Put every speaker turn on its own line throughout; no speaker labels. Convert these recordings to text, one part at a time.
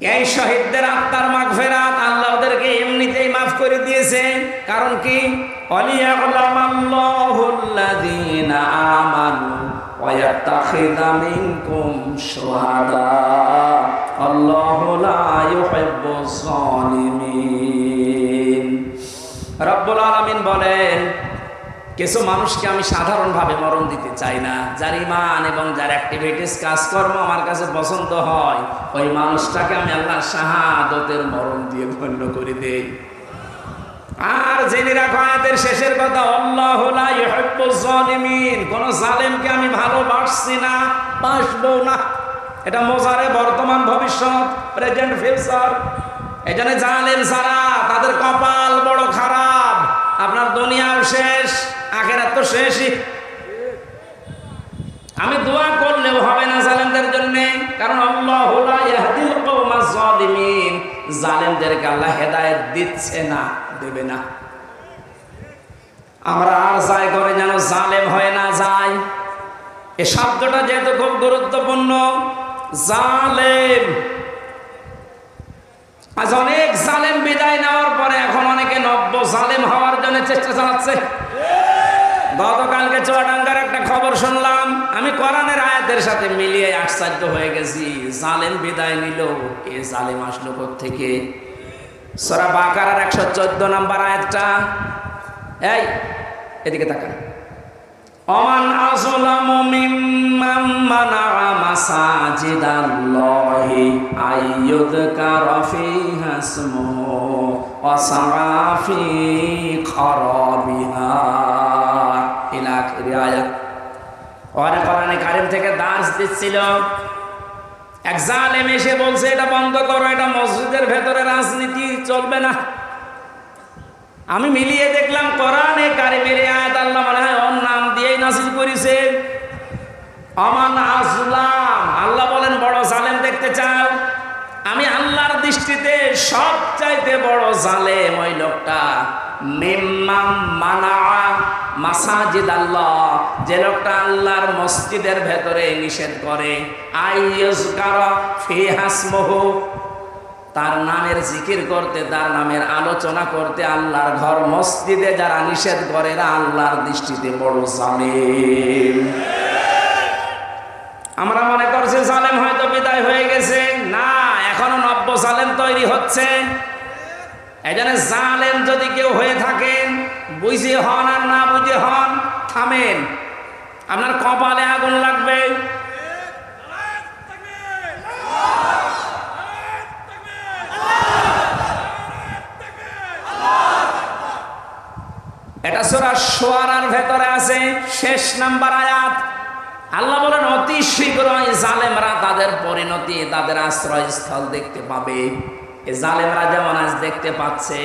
এই শহীদদের আত্মার মাগ ফেরাত আল্লাহ ওদেরকে এমনিতেই মাফ করে দিয়েছে কারণ কি? রব্বুল আলামিন বলেন কিছু মানুষকে আমি সাধারণভাবে মরণ দিতে চাই না। যার ইমান এবং যার অ্যাক্টিভিটিস কাজকর্ম আমার কাছে পছন্দ হয়, ওই মানুষটাকে আমি আল্লাহ শাহাদতের মরণ দিয়ে গণ্য করে দেই। আর জেনে রাখো, আয়াতের শেষের কথা, আল্লাহ জালিমিন কোন জালেমকে আমি ভালোবাসছি না, বাসবো না। এটা মোজারে বর্তমান ভবিষ্যৎ প্রেজেন্ট ফিউচার এজন্য জালেম সারা তাদের কপাল বড় খারাপ। আপনার দুনিয়াও শেষ। আখেরাত তো শেষই। আমি দোয়া করলেও হবে না জালেমদের জন্য, কারণ জালেমদেরকে আল্লাহ হেদায়েত দিচ্ছে না, দেবে না। আমরা আর যাই করে যেন জালেম হয়ে না যায় এ শব্দটা যেহেতু খুব গুরুত্বপূর্ণ, জালেম। আজ অনেক জালেম বিদায় নেওয়ার পরে এখন অনেকে নব্য জালেম হওয়ার জন্য চেষ্টা চালাচ্ছে। গতকালকে চুয়াডাঙ্গার একটা খবর শুনলাম। আমি কোরআনের আয়াতের সাথে মিলিয়ে আশ্চর্য হয়ে গেছি। জালেম বিদায় নিল। এ জালেম আসলো থেকে সরা বাকার একশো চোদ্দ নাম্বার আয়াতটা। এই, এদিকে তাকা অমান আযলামু মিম্মান মানাআ মাসাজিদাল্লাহি কারিম থেকে দার্স দিচ্ছিল। এসে বলছে, এটা বন্ধ করো, এটা মসজিদের ভেতরে রাজনীতি চলবে না। আমি মিলিয়ে দেখলাম কোরআনে কারিমের আয়াত আল্লাহ মনে হয় ওর নাম দিয়েই নাসিল করেছে। অমান আসলাম আল্লাহ বলেন, বড় জালেম দেখতে চাও? আমি আল্লাহর দৃষ্টিতে সব চাইতে বড় জালেম ওই লোকটা। মিম্মাম মানা মাসাজিদ আল্লাহ। যে লোকটা আল্লাহর মসজিদের ভেতরে নিষেধ করে আইয়ুজ কারা তার নামের জিকির করতে, তার নামের আলোচনা করতে আল্লাহর ঘর মসজিদে যারা নিষেধ করে না আল্লাহর দৃষ্টিতে বড় জালেম। আমরা মনে করছি জালেম হয়তো বিদায় হয়ে গেছে। না, এখনও নব্য জালেম তৈরি হচ্ছে। এজন্য জালেম যদি কেউ হয়ে থাকেন, বুঝে হন আর না বুঝে হন, থামেন। আপনার কপালে আগুন লাগবে। এটা সোরা সোয়ারার ভেতরে আছে, শেষ নাম্বার আয়াত। আল্লাহ বলেন, অতি শীঘ্রই জালেমরা তাদের পরিণতি, তাদের আশ্রয়স্থল দেখতে পাবে। জালেমরা যেমন আজ দেখতে পাচ্ছে,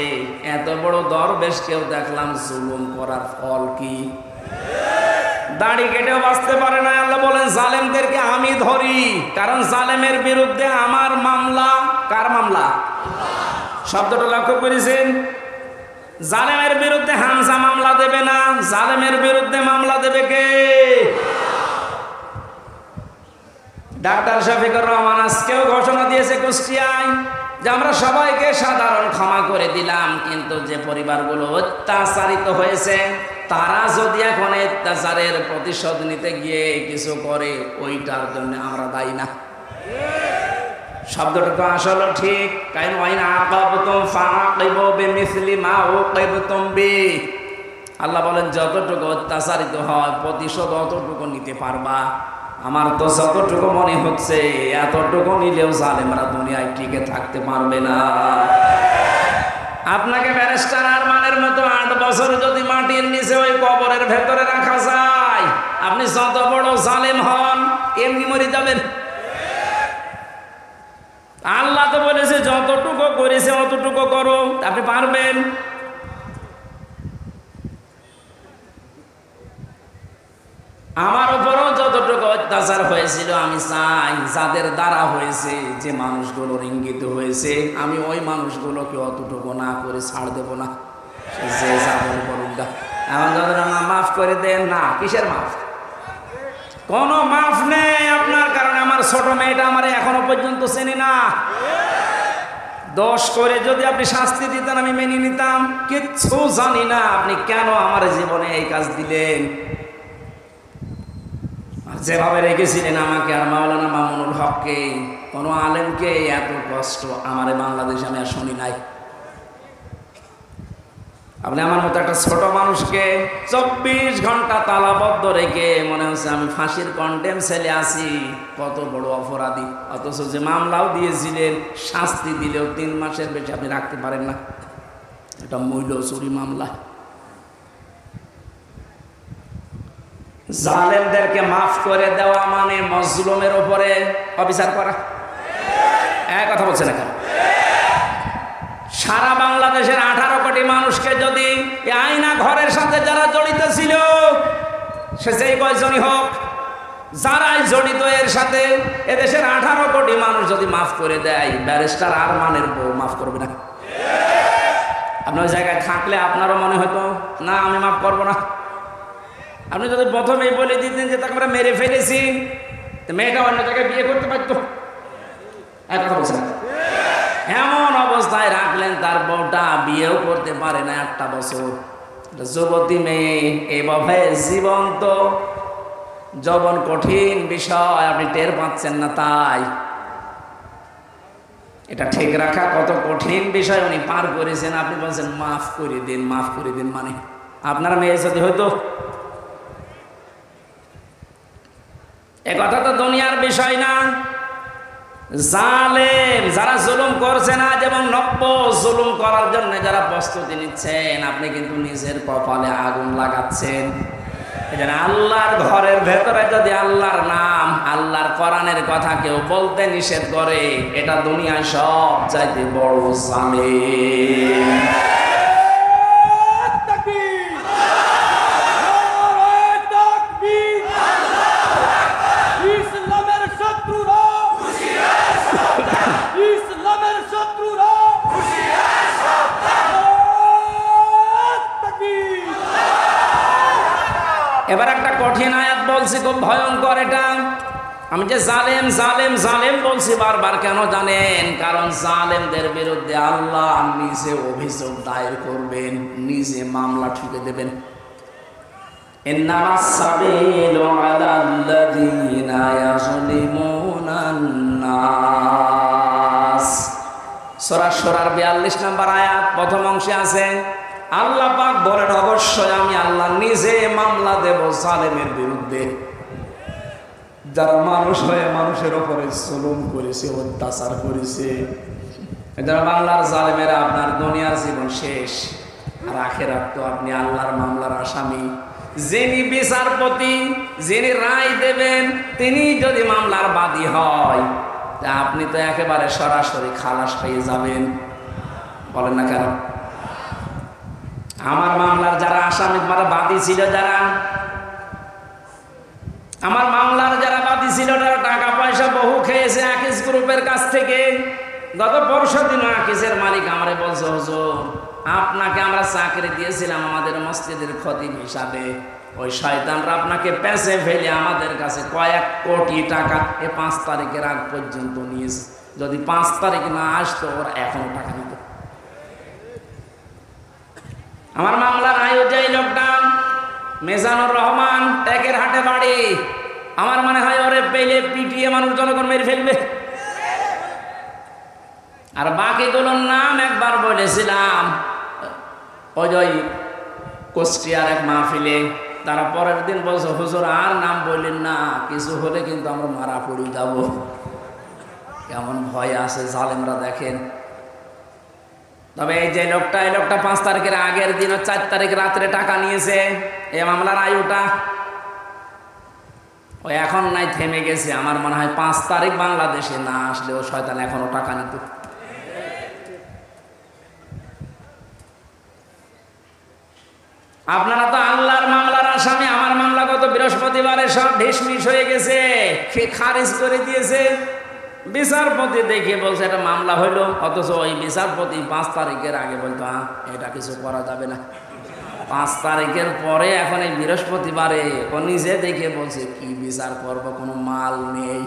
এত বড় দরবেশ কেউ দেখলাম জুলুম করার ফল কি? দাড়ি কেটেও বাঁচতে পারে না, আল্লাহ বলেন, জালেমদেরকে আমি ধরি, কারণ জালেমের বিরুদ্ধে আমার মামলা। কার মামলা? শব্দটা লক্ষ্য করেছেন? জালেমের বিরুদ্ধে হামসা মামলা দেবে না, জালেমের বিরুদ্ধে মামলা দেবে কে? ডাক্তার শফিকুর রহমান আজকেও ঘোষণা দিয়েছে কুষ্টিয়ায় যে আমরা সবাইকে সাধারণ ক্ষমা করে দিলাম, কিন্তু যে পরিবারগুলো অত্যাচারিত হয়েছে, তারা যদি এখন অত্যাচারের প্রতিশোধ নিতে গিয়ে কিছু করে, ওইটার জন্য আমরা দায়ী না। শব্দটা আসলে ঠিক আল্লাহ বলেন, যতটুকু অত্যাচারিত হয়, প্রতিশোধ অতটুকু নিতে পারবা। আমার তো যতটুকু মনে হচ্ছে, এতটুকু নিলেও জালেমরা দুনিয়ায় টিকে থাকতে পারবে না। আপনাকে ব্যারিস্টার আরমানের মতো আট বছর যদি মাটির নিচে ওই কবরের ভেতরে রাখা যায়, আপনি যত বড় জালেম হন, এমনি মরে যাবেন। আল্লাহ তো বলেছে, যতটুকু করেছে অতটুকু করো, আপনি পারবেন। আমার উপরও যতটুকু অত্যাচার হয়েছিল, আমি চাই যাদের দ্বারা হয়েছে, যে মানুষগুলোর ইঙ্গিত হয়েছে, আমি ওই মানুষগুলোকে অতটুকু না করে ছাড় দেব না। যে আমার যাদের মাফ করে দেন না। কিসের মাফ? কোনো মাফ নেই আপনার কারণে। আমার ছোট মেয়েটা আমার এখনও পর্যন্ত চেনে না। দশ করে যদি আপনি শাস্তি দিতেন, আমি মেনে নিতাম। কিচ্ছু জানি না আপনি কেন আমার জীবনে এই কাজ দিলেন। যেভাবে রেখেছিলেন আমাকে আর মাওলানা মামুনুল হককে, কোনো আলেমকে এত কষ্ট আমার বাংলাদেশে আমি আর শুনি নাই। আপনি আমার মতো একটা ছোট মানুষকে চব্বিশ ঘণ্টা তালাবদ্ধ রেখে মনে হচ্ছে আমি ফাঁসির কন্টেম ছেলে আছি, কত বড় অপরাধী। অথচ যে মামলাও দিয়েছিলেন, শাস্তি দিলেও তিন মাসের বেশি আপনি রাখতে পারেন না। এটা মূল্য চুরি মামলা। জালেমদেরকে মাফ করে দেওয়া মানে মজলুমের উপরে অবিচার করা। এক কথা বলছে না সারা বাংলাদেশের আঠারো কোটি মানুষকে যদি আয়না ঘরের সাথে যারা জড়িত ছিল, সে যেই কয়জনই হোক, যারাই জড়িত এর সাথে এদেশের আঠারো কোটি মানুষ যদি মাফ করে দেয়, ব্যারিস্টার আর মানের বউ মাফ করবে না। আপনার জায়গায় থাকলে আপনারও মনে হতো, না, আমি মাফ করব না। আপনি যদি প্রথমেই বলে দিতেন যে তাকে আমরা মেরে ফেলেছি মেয়েটা অন্য জায়গায় বিয়ে করতে পারতো। এমন অবস্থায় রাখলেন, তার বউটা বিয়েও করতে পারে না একটা বছর। যুবতী মেয়ে, এভাবে জীবন্ত, যবন কঠিন বিষয়, আপনি টের পাচ্ছেন না তাই। এটা ঠিক রাখা কত কঠিন বিষয় উনি পার করেছেন। আপনি বলছেন, মাফ করে দিন, মাফ করে দিন মানে আপনার মেয়ে যদি হয়তো এ কথা তো দুনিয়ার বিষয় না। জালেম যারা জুলুম করছে না, যেমন নব্য জুলুম করার জন্য যারা প্রস্তুতি নিচ্ছেন, আপনি কিন্তু নিজের কপালে আগুন লাগাচ্ছেন। আল্লাহর ঘরের ভেতরে যদি আল্লাহর নাম, আল্লাহর কোরআনের কথা কেউ বলতে নিষেধ করে, এটা দুনিয়ায় সব চাইতে বড় জালেম। খুব ভয়ঙ্কর এটা আমি যে জালেম জালেম জালেম বলছি বারবার কেন জানেন কারণ জালেমদের বিরুদ্ধে আল্লাহ নিজে অভিযোগ দায়ের করবেন নিজে মামলা ঠুকে দেবেন إنما السبيل على الذين يظلمون الناس সূরা সূরার 42 নম্বর আয়াত প্রথম অংশে আছে আল্লাহ পাক বলেন অবশ্যই আমি আল্লাহ নিজে মামলা দেব জালেমের বিরুদ্ধে যারা মানুষ হয়ে মানুষের ওপরে জুলুম করেছে, অত্যাচার করেছে, যারা বাংলার জালেমেরা আপনার দুনিয়ার জীবন শেষ, আর আখেরাত তো আপনি আল্লাহর মামলার আসামি। যিনি বিচারপতি, যিনি রায় দেবেন, তিনি যদি মামলার বাদী হয়, তা আপনি তো একেবারে সরাসরি খালাস পেয়ে যাবেন। বলেন না কেন? আমার মামলার যারা আসামি মানে বাদী ছিল যারা? আমার মামলার যারা বাদী ছিল, তারা টাকা পয়সা বহু খেয়েছে আকিস গ্রুপের কাছ থেকে। গত পরশু দিন আকিসের মালিক আমারে বলছে, হুজুর, আপনাকে আমরা চাকরি দিয়েছিলাম আমাদের মসজিদের ক্ষতি হিসাবে। ওই শয়তানরা আপনাকে পেঁচে ফেলে আমাদের কাছে কয়েক কোটি টাকা এ পাঁচ তারিখের আগ পর্যন্ত নিয়েছে। যদি পাঁচ তারিখ না আসতো, ওরা এখনও টাকা নিত। আমার মামলার আয়ু যেই লোকটা মেজানুর রহমান ট্যাকের হাটে বাড়ি। আমার মনে হয় ওরে পেলে পিটিয়ে মানুষ জনগণ মেরে ফেলবে। আর বাকিগুলোর নাম একবার বলেছিলাম। ওই যে ওই কুষ্টিয়ার এক মাহফিলে, তারা পরের দিন বলছে, হুজুর, আর নাম বললেন না, কিছু হলে কিন্তু আমরা মারা পড়ে যাব। কেমন ভয় আছে, জালেমরা দেখেন। তবে এই যে লোকটা, এই লোকটা পাঁচ তারিখের আগের দিন ও চার তারিখ রাত্রে টাকা নিয়েছে। এই মামলার আয়ুটা ও এখন নাই, থেমে গেছে। আমার মনে হয় পাঁচ তারিখ বাংলাদেশে না আসলে ও শয়তান এখনও টাকা নিত। আপনারা তো আল্লাহর মামলার আসামি, আমার মামলা গত বৃহস্পতিবারে সব ঢিসমিস হয়ে গেছে। খারিজ করে দিয়েছে। বিচারপতি দেখে বলছে, এটা মামলা হইল, অথচ ওই বিচারপতি পাঁচ তারিখের আগে বলতো হ্যাঁ এটা কিছু করা যাবে না। পাঁচ তারিখের পরে এখন এই বৃহস্পতিবারে ও নিজে দেখে বলছে, কি বিচার করব, কোনো মাল নেই।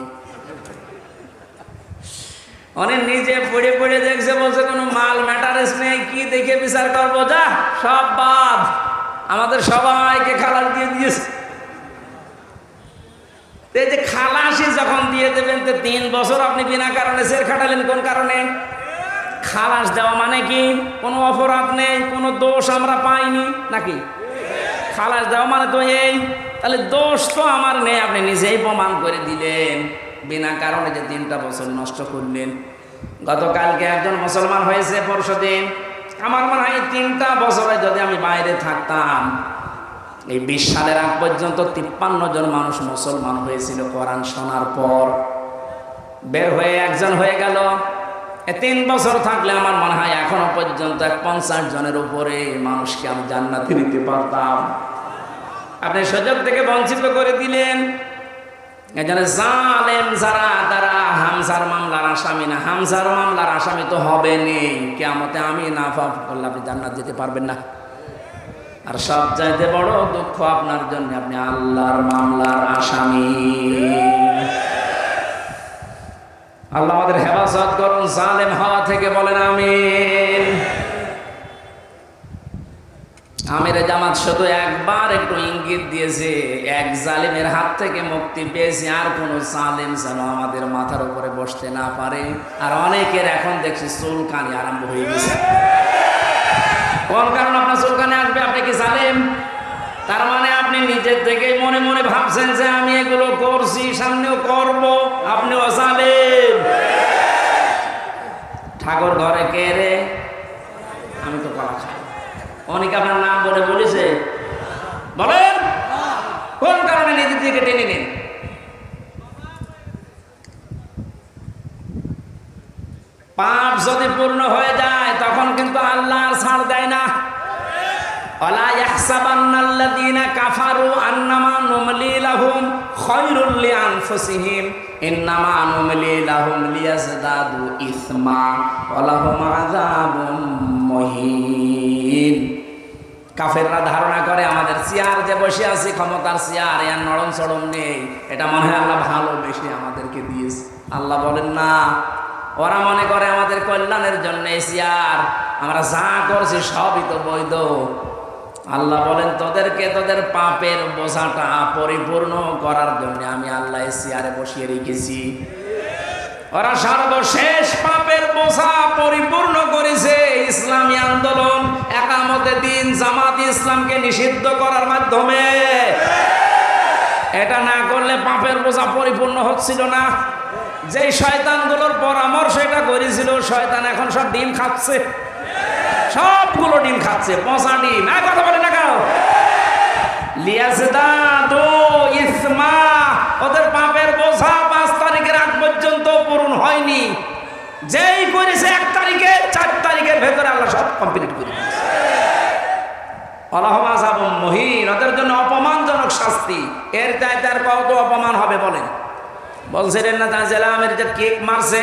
অনেক নিজে পড়ে পড়ে দেখছে, বলছে, কোনো মাল ম্যাটারেস নেই, কি দেখে বিচার করব? যা, সব বাদ। আমাদের সবাইকে খালাস দিয়ে দিয়েছে। এই যে খালাসি যখন দিয়ে দেবেন, তো তিন বছর আপনি বিনা কারণে জেল খাটালেন কোন কারণে? খালাস দেওয়া মানে কি? কোনো অপরাধ নেই, কোনো দোষ আমরা পাইনি, নাকি? খালাস দেওয়া মানে তো এই, তাহলে দোষ তো আমার নেই, আপনি নিজেই প্রমাণ করে দিলেন। বিনা কারণে যে তিনটা বছর নষ্ট করলেন। গতকালকে একজন মুসলমান হয়েছে পরশু দিন আমার মনে হয় তিনটা বছরে যদি আমি বাইরে থাকতাম এই বিশ সালের আগ পর্যন্ত তিপ্পান্ন জন মানুষ মুসলমান হয়েছিল কোরআন শোনার পর। বের হয়ে একজন হয়ে গেল। এ তিন বছর থাকলে আমার মনে হয় এখনও পর্যন্ত এক পঞ্চাশ জনের উপরে মানুষকে আমি জান্নাতে নিতে পারতাম। আপনি সুযোগ থেকে বঞ্চিত করে দিলেন। এখানে জালেম যারা, তারা হামসার মামলার আসামি না। হামসার মামলার আসামি তো হবে নেই কেমতে আমি না করলে আপনি জান্নাত যেতে পারবেন না। আর সব চাইতে বড় দুঃখ আপনার জন্য, আপনি আল্লাহর মামলার আসামি। আল্লাহ আমাদের হেফাজত করুন, জালেম হওয়া থেকে বলেন আমিন। আমির জামাত শুধু একবার একটু ইঙ্গিত দিয়েছে, এক জালিমের হাত থেকে মুক্তি পেয়েছে, আর কোন জালিম যেন আমাদের মাথার উপরে বসতে না পারে। আর অনেকের এখন দেখছি চুলকানি আরম্ভ হয়ে গেছে। কোন কারণ আপনার চুলকানি আসবে আপনি কি জালেম তার মানে আপনি নিজের থেকেই মনে মনে ভাবছেন যে আমি এগুলো করছি, সামনেও করব। আপনিও জালেম। ঠাকুর ঘরে কে রে? আমি তো কলা খাই অনেক আপনার নাম বলে বলেছে। বলেন, কোন কারণে নিজের দিকে টেনে নিন পাপ যদি পূর্ণ হয়ে যায়, তখন কিন্তু আল্লাহ ছাড় দেয় না। কাফেররা ধারণা করে, আমাদের চেয়ার যে বসে আছি, ক্ষমতার চেয়ার, এর নরম চড়ম নেই। এটা মনে হয় আল্লাহ ভালোবেসে আমাদেরকে দিয়েছে। আল্লাহ বলেন, না, ওরা মনে করে আমাদের কল্যাণের জন্য চেয়ার, আমরা যা করছি সবই তো বৈধ। আল্লাহ বলেন, তোদেরকে তোদের পাপের বোঝাটা পরিপূর্ণ করার জন্য আমি আল্লাহ চেয়ারে বসিয়ে রেখেছি। ওরা সর্বশেষ পাপের বোঝা পরিপূর্ণ করেছে। ইসলামী আন্দোলন একামতে দিন জামাত ইসলামকে নিষিদ্ধ করার মাধ্যমে। এটা না করলে পাপের বোঝা পরিপূর্ণ হচ্ছিল না। যেই শয়তানগুলোর পরামর্শ এটা করেছিল, শয়তান এখন সব ডিম খাচ্ছে। সবগুলো ডিম খাচ্ছে। পচা ডিম। এক কথা বলে না কাউ? লিয়াজদাদু ইসমা, ওদের পাপের বোঝা পাঁচ তারিখের আগ পর্যন্ত পূরণ হয়নি। যেই করেছে এক তারিখে, চার তারিখের ভেতরে আল্লাহ সব কমপ্লিট করে দিয়েছে। আল্লাহমা যাব মহিন ওদের জন্য অপমানজনক শাস্তি। এর চাইতে আর কত অপমান হবে বলেন? বলছিলেন না তাজেলা আমের যে কেক মারছে?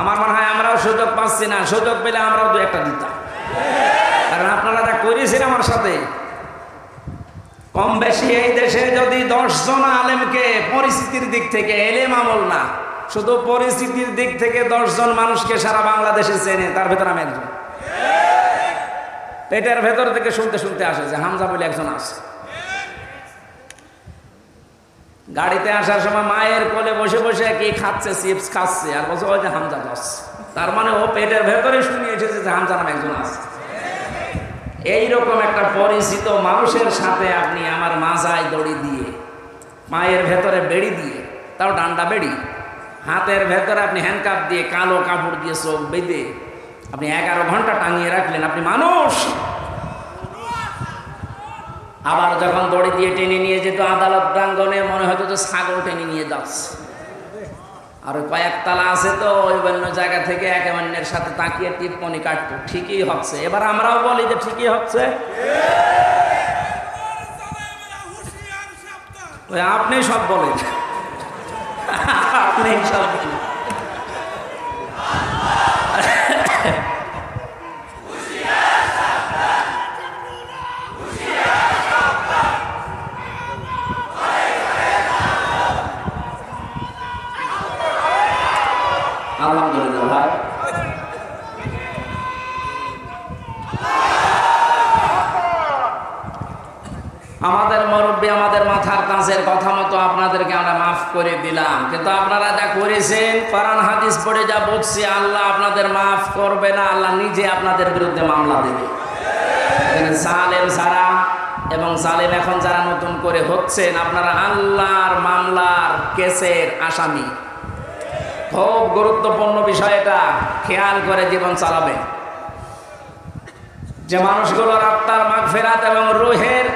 আমার মনে হয় আমরাও সুযোগ পাচ্ছি না। সুযোগ পেলে আমরাও দু একটা দিতাম। কারণ আপনারা যা করেছেন আমার সাথে কম বেশি এই দেশে যদি দশজন আলেমকে পরিস্থিতির দিক থেকে এলেম আমল না, শুধু পরিস্থিতির দিক থেকে দশজন মানুষকে সারা বাংলাদেশে চেনে, তার ভেতর আমি একজন। পেটের ভেতর থেকে শুনতে শুনতে আসে যে হামজা বলে একজন আছে। গাড়িতে আসার সময় মায়ের কোলে বসে বসে কি খাচ্ছে, চিপস খাচ্ছে, আর বলছে, ওই যে হামজা দশ তার মানে ও পেটের ভেতরে শুনে এসেছে যে হামজা নামে একজন আছে। এইরকম একটা পরিচিত মানুষের সাথে আপনি আমার মাজায় দড়ি দিয়ে, মায়ের ভেতরে বেড়ি দিয়ে, তাও ডান্ডা বেড়ি, হাতের ভেতরে আপনি হ্যান্ডকাপ দিয়ে, কালো কাপড় দিয়ে চোখ বেঁধে, আপনি এগারো ঘণ্টা টাঙিয়ে রাখলেন, আপনি মানুষ! আবার যখন দড়ি দিয়ে টেনে নিয়ে যেত, আদালত প্রাঙ্গনে মনে হতো যে ছাগল টেনে নিয়ে যাচ্ছে। আর ওই কয়েকতলা আছে তো, ওই অন্য জায়গা থেকে একে অন্যের সাথে তাকিয়ে টিপমনি কাটতো। ঠিকই হচ্ছে। এবার আমরাও বলি যে ঠিকই হচ্ছে। ওই আপনি সব বলেন। আপনি সব আমাদের মুরব্বী আমাদের মাথার কাছের কথা মতো আপনাদেরকে আমরা মাফ করে দিলাম। কিন্তু আপনারা যা করেছেন, কোরআন, হাদিস পড়ে যা বুঝছি, আল্লাহ আপনাদের মাফ করবে না, আল্লাহ নিজে আপনাদের বিরুদ্ধে মামলা দেবে। সালেম সারা এবং সালেম এখন যারা নতুন করে হচ্ছেন, আপনারা আল্লাহর মামলার কেসের আসামি। খুব গুরুত্বপূর্ণ বিষয় এটা, খেয়াল করে জীবন চালাবেন। যে মানুষগুলোর আত্মার মাগফেরাত এবং রুহের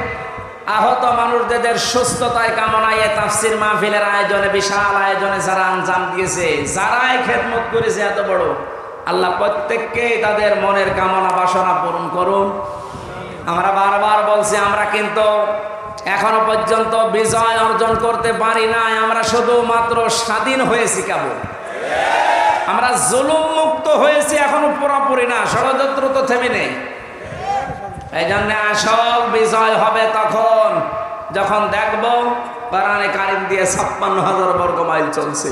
আহত মানুষদের সুস্থতায় কামনায় এ তাফসির মাহফিলের আয়োজনে, বিশাল আয়োজনে যারা আঞ্জাম দিয়েছে, যারাই খেদমত করেছে এত বড়, আল্লাহ প্রত্যেককে তাদের মনের কামনা বাসনা পূরণ করুন। আমরা বারবার বলছি, আমরা কিন্তু এখনও পর্যন্ত বিজয় অর্জন করতে পারি নাই, আমরা শুধুমাত্র স্বাধীন হয়েছি কেবল। আমরা জুলুম মুক্ত হয়েছি, এখনও পুরোপুরি না, ষড়যন্ত্র তো থেমে নেই। এই জন্য আসল বিজয় হবে তখন। যখন দেখব কোরআনে কারিম দিয়ে ছাপ্পান্ন হাজার বর্গ মাইল চলছে।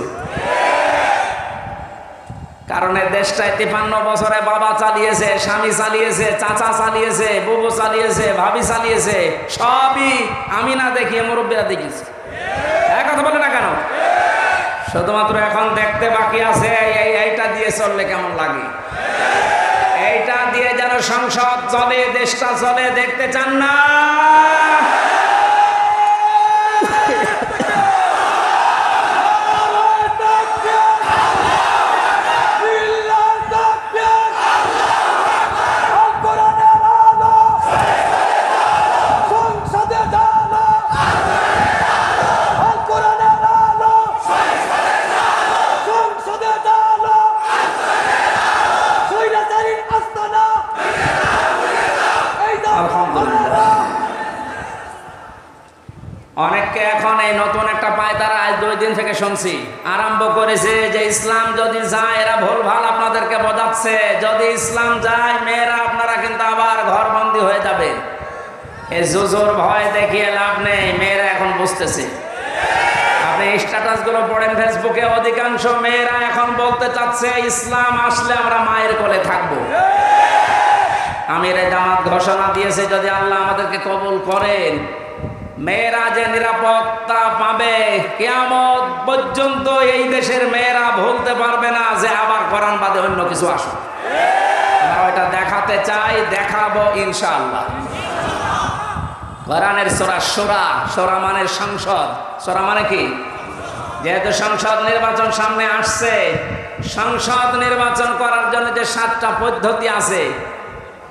কারণ এই দেশটায় তিপান্ন বছরে বাবা চালিয়েছে, স্বামী চালিয়েছে, চাচা চালিয়েছে, বুবু চালিয়েছে, ভাবি চালিয়েছে, সবই আমি না দেখি মুরব্বীরা দেখিয়েছি। এক কথা বলে না কেন? শুধুমাত্র এখন দেখতে বাকি আছে এই এইটা দিয়ে চললে কেমন লাগে? এইটা দিয়ে সংসদ চলে দেশটা চলে দেখতে চান না। আজ দিন থেকে শুনছি। আরম্ভ করেছে যে ইসলাম যদি যায়, এরা ভুল ভালো আপনাদেরকে বোঝাচ্ছে। যদি ইসলাম যায়, মেয়েরা আপনারা কিন্তু আবার ঘরবন্দি হয়ে যাবে। এই জুজুর ভয় দেখিয়ে লাভ নেই, মেয়েরা এখন বুঝতেছে। আপনি স্ট্যাটাসগুলো পড়েন ফেসবুকে অধিকাংশ মেয়েরা এখন বলতে চাচ্ছে, ইসলাম আসলে আমরা মায়ের কোলে থাকব। আমির জামাত ঘোষণা দিয়েছে, যদি আল্লাহ আমাদেরকে কবুল করেন মেয়েরা যে নিরাপত্তা পাবে। কেয়ামত পর্যন্ত এই দেশের মেয়েরা ভুলতে পারবে না যে আবার কোরআন বাদে অন্য কিছু আসুক। আমরা ওইটা দেখাতে চাই, দেখাবো ইনশাআল্লাহ। কোরআনের সোরা সোরা সোরা মানে সংসদ। সোরা মানে কি? যেহেতু সংসদ নির্বাচন সামনে আসছে, সংসদ নির্বাচন করার জন্য যে সাতটা পদ্ধতি আছে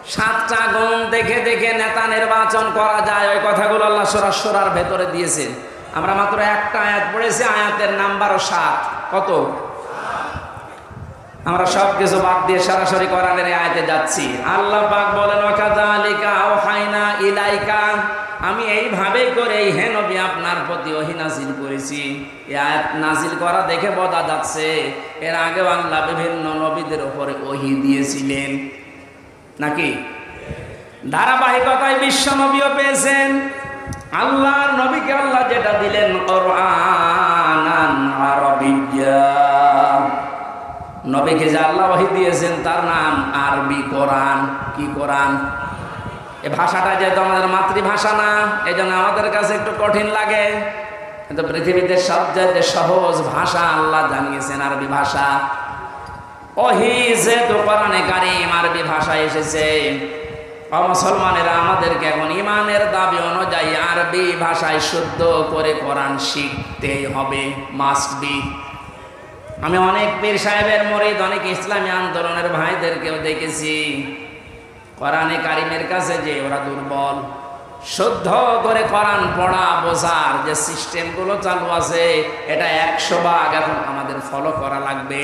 সাতটা গুণ দেখে দেখে নেতা নির্বাচন করা যায়। ওই কথাগুলো আল্লাহ সোরা সোরার ভেতরে দিয়েছেন। আমরা মাত্র একটা আয়াত পড়েছি, আয়াতের নাম্বারও সাত। কত? আমরা সব কিছু বাদ দিয়ে সরাসরি কোরআনের আয়াতে যাচ্ছি। আল্লাহ পাক বলেন, ওয়াকাযালিকা ইলাইকা। আমি এইভাবে করে এই হে নবী আপনার প্রতি ওহি নাজিল করেছি। এই আয়াত নাজিল করা দেখে বোঝা যাচ্ছে, এর আগে আল্লাহ বিভিন্ন নবীদের উপরে ওহি দিয়েছিলেন। নাকি? ধারাবাহিকতায় বিশ্ব নবীও পেয়েছেন। আল্লাহর নবীকে আল্লাহ যেটা দিলেন নবীকে যে আল্লাহ দিয়েছেন, তার নাম আরবি কোরআন। কি কোরআন? এ ভাষাটা যেহেতু আমাদের মাতৃভাষা না এই জন্য আমাদের কাছে একটু কঠিন লাগে। কিন্তু পৃথিবীতে সবচেয়ে সহজ ভাষা আল্লাহ জানিয়েছেন, আরবি ভাষা। ওহি যেহেতু কোরআনে কারিম আরবি ভাষা এসেছে। মুসলমানেরা, আমাদেরকে এখন ইমানের দাবি অনুযায়ী আরবি ভাষায় শুদ্ধ করে কোরআন শিখতেই হবে মাস্ট বি আমি অনেক পীর সাহেবের মরিদ, অনেক ইসলামী আন্দোলনের ভাইদেরকেও দেখেছি। কোরআনে কারিমের কাছে যে ওরা দুর্বল। শুদ্ধ করে কোরআন পড়া, বোঝার যে সিস্টেমগুলো চালু আছে, এটা একশো ভাগ এখন আমাদের ফলো করা লাগবে।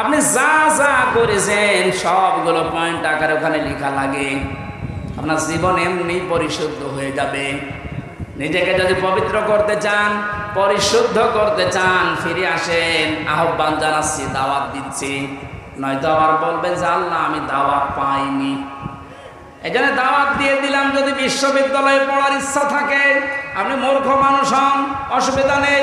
আপনি যা যা করেছেন, সবগুলো পয়েন্ট আকারে ওখানে লেখা লাগে। আপনার জীবন এমনি পরিশুদ্ধ হয়ে যাবে। নিজেকে যদি পবিত্র করতে চান, পরিশুদ্ধ করতে চান, ফিরে আসেন, আহ্বান জানাচ্ছি, দাওয়াত দিচ্ছি। নয়তো আবার বলবেন যে, আল্লাহ, আমি দাওয়াত পাইনি। জন্য দাওয়াত দিয়ে দিলাম, যদি বিশ্ববিদ্যালয়ে পড়ার ইচ্ছা থাকে, আপনি মূর্খ মানুষ হন, অসুবিধা নেই।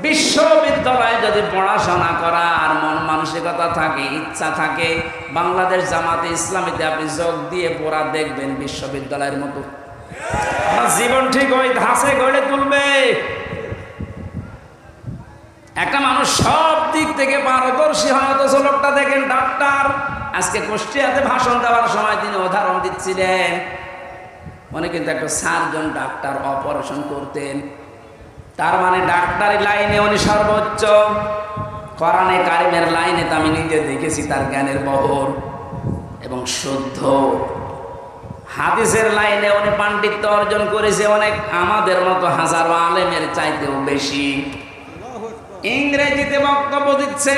বিশ্ববিদ্যালয়ে যদি পড়াশোনা করার মন মানসিকতা থাকে, ইচ্ছা থাকে, বাংলাদেশ জামাতে ইসলামীতে আপনি যোগ দিয়ে পড়া দেখবেন বিশ্ববিদ্যালয়ের মতো। জীবন ঠিক ওই ধাসে গড়ে তুলবে। একটা মানুষ সব দিক থেকে পারদর্শী হয়, অথচ লোকটা দেখেন ডাক্তার। আজকে কুষ্টিয়াতে ভাষণ দেওয়ার সময় তিনি উদাহরণ দিচ্ছিলেন। উনি কিন্তু একটা সার্জন ডাক্তার, অপারেশন করতেন। তার মানে ডাক্তারি লাইনে উনি সর্বোচ্চ। কোরআনে কারিমের লাইনে তো আমি নিজে দেখেছি তার জ্ঞানের বহর এবং শুদ্ধ। হাদিসের লাইনে উনি পাণ্ডিত্য অর্জন করেছে অনেক, আমাদের মতো হাজারো আলেমের চাইতেও বেশি। ইংরেজিতে বক্তব্য দিচ্ছে,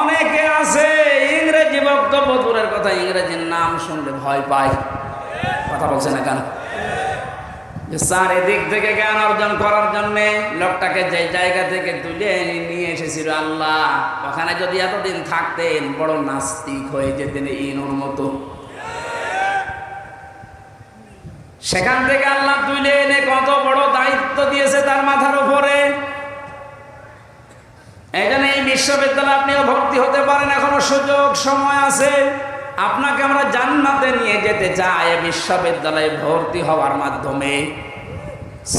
অনেকে আছে ইংরেজি বক্তব্য, দূরের কথা, ইংরেজির নাম শুনলে ভয় পায়। কথা বলছে না কেন? এদিক থেকে জ্ঞান অর্জন করার জন্য লোকটাকে যে জায়গা থেকে তুলে নিয়ে এসেছিল আল্লাহ, ওখানে যদি এতদিন থাকতেন বড় নাস্তিক হয়ে যেতেন ইনুর মতো। সেখান থেকে আল্লাহ তুলে এনে কত বড় দায়িত্ব দিয়েছে তার মাথার উপরে। এই জন্য এই বিশ্ববিদ্যালয়ে আপনিও ভর্তি হতে পারেন, এখনও সুযোগ সময় আছে। আপনাকে আমরা জান্নাতে নিয়ে যেতে চাই, বিশ্ববিদ্যালয়ে ভর্তি হওয়ার মাধ্যমে।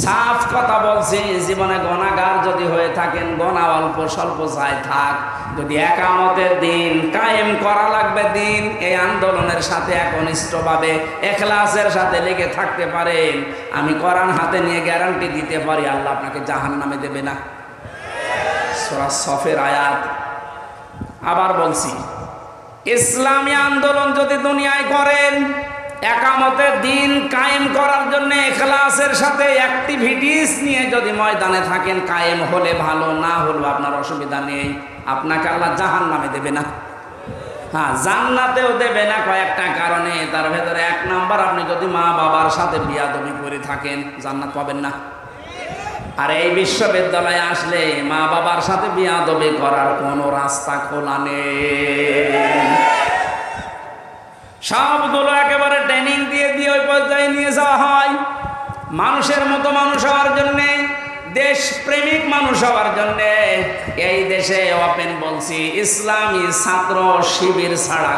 সাফ কথা বলছি, জীবনে গণাগার যদি হয়ে থাকেন গণা অল্প স্বল্প চাই থাক। যদি একামতের দিন কায়েম করা লাগবে দিন, এই আন্দোলনের সাথে একনিষ্ঠভাবে, এখলাসের সাথে লেগে থাকতে পারেন। আমি কোরআন হাতে নিয়ে গ্যারান্টি দিতে পারি, আল্লাহ আপনাকে জাহান নামে দেবে না। সফের আয়াত। আবার বলছি ইসলামী আন্দোলন যদি দুনিয়ায় করেন, একামতের দিন কায়েম করার জন্য এখলাসের সাথে অ্যাক্টিভিটিস নিয়ে যদি ময়দানে থাকেন, কায়েম হলে ভালো, না হলেও আপনার অসুবিধা নেই। আপনাকে আল্লাহ জাহান নামে দেবে না। হ্যাঁ জান্নাতেও দেবে না কয়েকটা কারণে। তার ভেতরে এক নাম্বার, আপনি যদি মা বাবার সাথে বিয়াদবি করে থাকেন, জান্নাত পাবেন না। আর এই বিশ্ববিদ্যালয়ে আসলে মা বাবার সাথে বিয়াদবি করার কোনো রাস্তা খোলা নেই। সবগুলো একেবারে ট্রেনিং দিয়ে দিয়ে ওই পর্যায়ে নিয়ে যাওয়া হয়। মানুষের মতো মানুষ হওয়ার জন্যে দেশ প্রেমিক মানুষ হওয়ার জন্য, এই দেশে ওপেন বলছি, ইসলামী ছাত্র শিবির ছাড়া